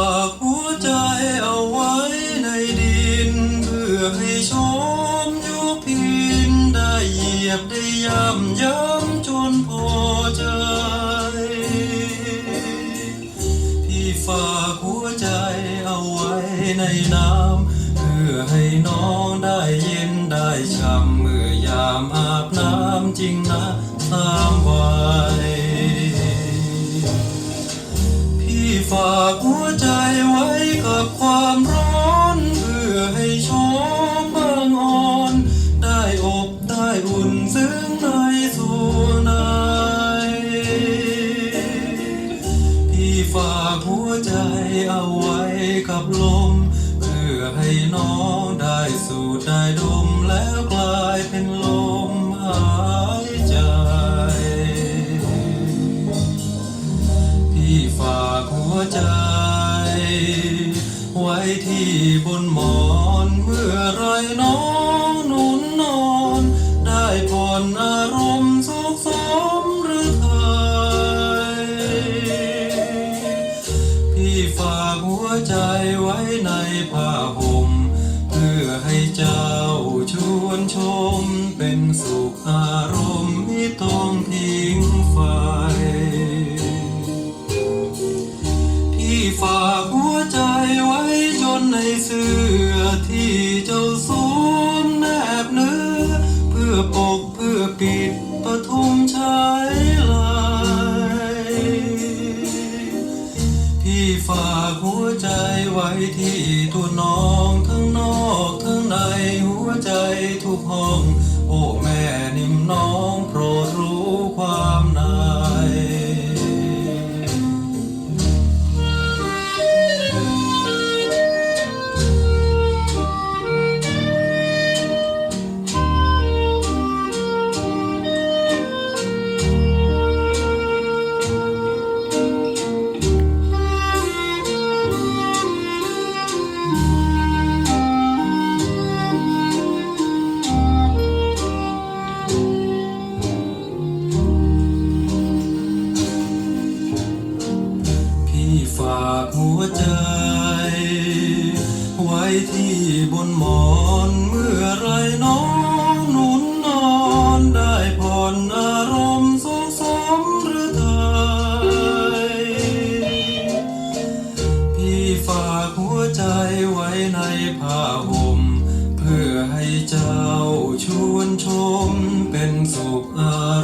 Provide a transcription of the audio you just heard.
ากหัวใจเอาไว้ในดิน เพื่อให้ชมยุพินได้เหยียบได้ย่ำย้ำจนพอใจพี่ฝากหัวใจเอาไว้ในน้ำเพื่อให้น้องได้เย็นได้ช่ำเมื่อยามอาบน้ำจริงนะสามว ฝากหัวใจไว้กับความร้อนเพื่อให้ชมบางอ่อน ได้อบได้อุ่นซึ้งในส่วนในพี่ฝากหัวใจเอาไว้กับลม เพื่อให้น้องได้สูดได้ดมแล้วกลายเป็นลม ฝากหัวใจ ไว้ที่บนหมอนเมื่อไรน้องนุนนอน ได้ผ่อนอารมณ์สุขสมหรือไทยพี่ฝากหัวใจไว้ในผ้าห่มเพื่อให้เจ้าชวนชมเป็นสุขอารมณ์ ในเสื้อที่เจ้าสวมแนบเนื้อ เพื่อปกเพื่อปิดปทุมชายลายพี่ฝากหัวใจไว้ที่ตัวน้องทั้งนอกทั้งในหัวใจทุกห้อง โอ้แม่นิ่มน้อง พี่ฝากหัวใจ ไว้ที่บนหมอนเมื่อไรน้องหนุนนอนได้ผ่อนอารมณ์สุขสมหรือไทยพี่ฝากหัวใจไว้ในผ้าห่มเพื่อให้เจ้าชวนชมเป็นสุขอา